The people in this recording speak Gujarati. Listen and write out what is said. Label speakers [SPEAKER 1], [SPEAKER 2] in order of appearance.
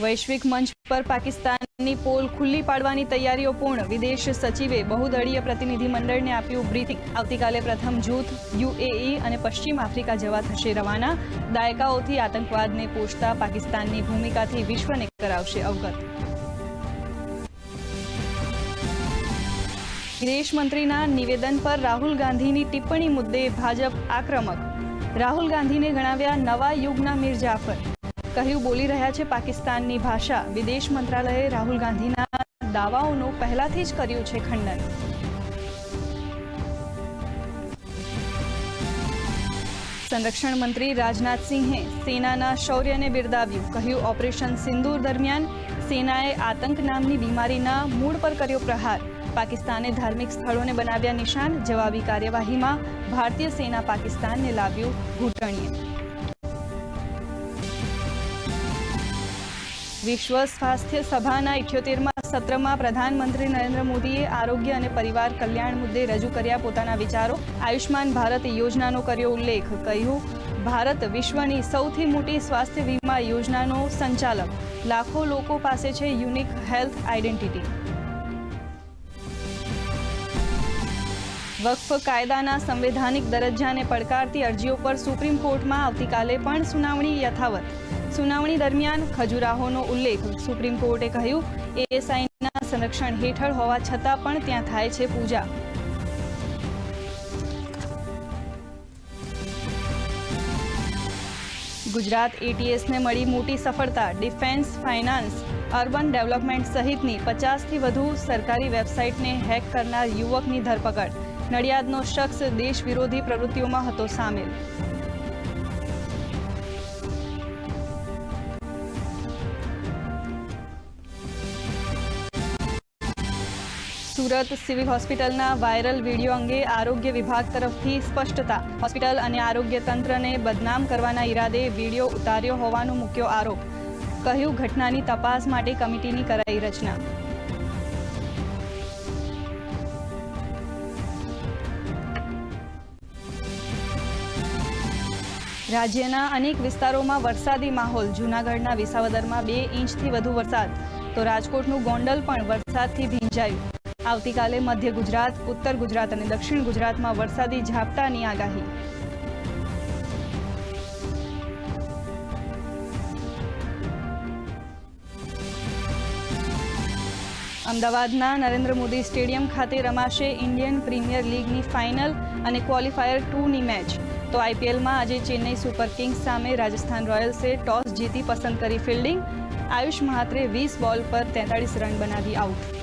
[SPEAKER 1] વૈશ્વિક મંચ પર પાકિસ્તાનની પોલ ખુલ્લી પાડવાની તૈયારીઓ પૂર્ણ. વિદેશ સચિવે બહુદળીય પ્રતિનિધિ મંડળને આપ્યું બ્રીથિંગ આવતીકાલે પ્રથમ જૂથ, યુએઈ અને પશ્ચિમ આફ્રિકા જવા થશે રવાના. દાયકાઓથી આતંકવાદને પોષતા પાકિસ્તાનની ભૂમિકાથી વિશ્વને કરાવશે અવગત. વિદેશ મંત્રીના નિવેદન પર રાહુલ ગાંધીની ટિપ્પણી મુદ્દે ભાજપ આક્રમક. રાહુલ ગાંધીને ગણાવ્યા નવા યુગના મીર જાફર કહ્યું, બોલી રહ્યા છે પાકિસ્તાનની ભાષા. વિદેશ મંત્રાલયે રાહુલ ગાંધીના દાવાઓનું પહેલાથી જ કર્યું છે ખંડન. સંરક્ષણ મંત્રી રાજનાથસિંહે સેનાના શૌર્યને બિરદાવ્યું. કહ્યું, ઓપરેશન સિંદૂર દરમિયાન સેનાએ આતંક નામની બીમારીના મૂળ પર કર્યો પ્રહાર. પાકિસ્તાને ધાર્મિક સ્થળોને બનાવ્યા નિશાન, જવાબી કાર્યવાહીમાં ભારતીય સેના પાકિસ્તાનને લાવ્યું ઘૂંટણીએ. વિશ્વ સ્વાસ્થ્ય સભાના ઇઠ્યોતેરમાં સત્રમાં પ્રધાનમંત્રી નરેન્દ્ર મોદીએ આરોગ્ય અને પરિવાર કલ્યાણ મુદ્દે રજૂ કર્યા પોતાના વિચારો. આયુષ્માન ભારત યોજનાનો કર્યો ઉલ્લેખ. કહ્યું, ભારત વિશ્વની સૌથી મોટી સ્વાસ્થ્ય વીમા યોજનાનો સંચાલક. લાખો લોકો પાસે છે યુનિક હેલ્થ આઇડેન્ટિટી. વક્ફ કાયદાના સંવૈધાનિક દરજ્જાને પડકારતી અરજીઓ પર સુપ્રીમ કોર્ટમાં આવતીકાલે પણ સુનાવણી યથાવત. સુનાવણી દરમિયાન ખજુરાહોનો ઉલ્લેખ. સુપ્રીમ કોર્ટે કહ્યું, એએસઆઈના સંરક્ષણ હેઠળ હોવા છતાં પણ ત્યાં થાય છે પૂજા. ગુજરાત એટીએસને મળી મોટી સફળતા. ડિફેન્સ, ફાઇનાન્સ, અર્બન ડેવલપમેન્ટ સહિતની પચાસથી વધુ સરકારી વેબસાઇટને હેક કરનાર યુવકની ધરપકડ. નડિયાદનો શખ્સ દેશ વિરોધી પ્રવૃત્તિઓમાં હતો સામેલ. સુરત સિવિલ હોસ્પિટલના વાયરલ વીડિયો અંગે આરોગ્ય વિભાગ તરફથી સ્પષ્ટતા. હોસ્પિટલ અને આરોગ્ય તંત્રને બદનામ કરવાના ઈરાદે વીડિયો ઉતાર્યો હોવાનો મૂક્યો આરોપ. કહ્યું, ઘટનાની તપાસ માટે કમિટીની કરાઈ રચના. રાજ્યના અનેક વિસ્તારોમાં વરસાદી માહોલ. જૂનાગઢના વિસાવદરમાં બે ઇંચથી વધુ વરસાદ. તો રાજકોટનું ગોંડલ પણ વરસાદથી ભીંજાયું. આવતીકાલે મધ્ય ગુજરાત, ઉત્તર ગુજરાત અને દક્ષિણ ગુજરાતમાં વરસાદી ઝાપટાની આગાહી. અમદાવાદના નરેન્દ્ર મોદી સ્ટેડિયમ ખાતે રમાશે ઇન્ડિયન પ્રીમિયર લીગની ફાઇનલ અને ક્વોલિફાયર ટુની મેચ. તો આઈપીએલમાં આજે ચેન્નઈ સુપર કિંગ્સ સામે રાજસ્થાન રોયલ્સે ટોસ જીતી પસંદ કરી ફિલ્ડિંગ. આયુષ મહાત્રે વીસ બોલ પર તેતાળીસ રન બનાવી આઉટ.